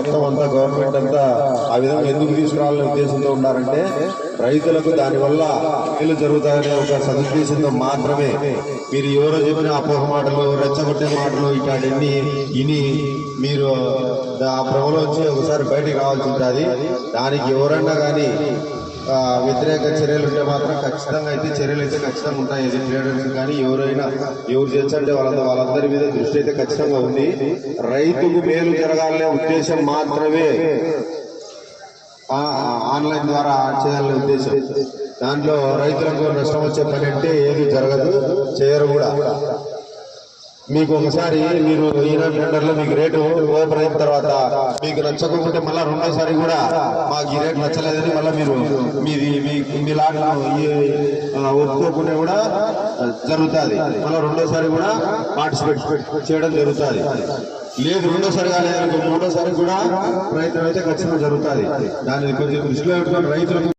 మొత్తం అంతా గవర్నమెంట్ అంతా ఆ విధంగా ఎందుకు తీసుకురావాలనే ఉద్దేశంతో ఉన్నారంటే రైతులకు దానివల్ల మేలు జరుగుతాయనే ఒక సదుద్దేశంతో మాత్రమే మీరు ఎవరో చెప్పిన అపోహ మాటలు రెచ్చగొట్టే మాటలు ఇట్లాంటివన్నీ ఇని మీరు ఆ ప్రభులో వచ్చి ఒకసారి బయటకు రావాల్సి ఉంటుంది. దానికి ఎవరన్నా కానీ వ్యతిరేక చర్యలు ఉంటే మాత్రం ఖచ్చితంగా అయితే చర్యలు అయితే ఖచ్చితంగా ఉంటాయి ఇది ట్రేడర్స్ కానీ ఎవరైనా ఎవరు చేర్చంటే వాళ్ళంతా వాళ్ళందరి మీద దృష్టి అయితే ఖచ్చితంగా ఉంది. రైతుకు మేలు జరగాలనే ఉద్దేశం మాత్రమే ఆన్లైన్ ద్వారా చేయాలనే ఉద్దేశం. దాంట్లో రైతులకు నష్టం వచ్చే పని అంటే ఏది జరగదు. చేయరు కూడా. మీకు ఒకసారి మీరు ఈనాడు టెండర్లో మీకు రేటు ఓపెన్ అయిన తర్వాత మీకు నచ్చకపోతే మళ్ళీ రెండోసారి కూడా మాకు ఈ రేటు నచ్చలేదని మళ్ళీ మీరు మీది మీ మీ ఒప్పుకోకుండా కూడా జరుగుతుంది. మళ్ళీ రెండోసారి కూడా పార్టిసిపేట్ చేయడం జరుగుతుంది. లేదు రెండోసారి కాలేదు మూడోసారి కూడా ప్రయత్నం అయితే ఖచ్చితంగా జరుగుతుంది. దాన్ని కొంచెం దృష్టిలో పెట్టుకొని రైతులకు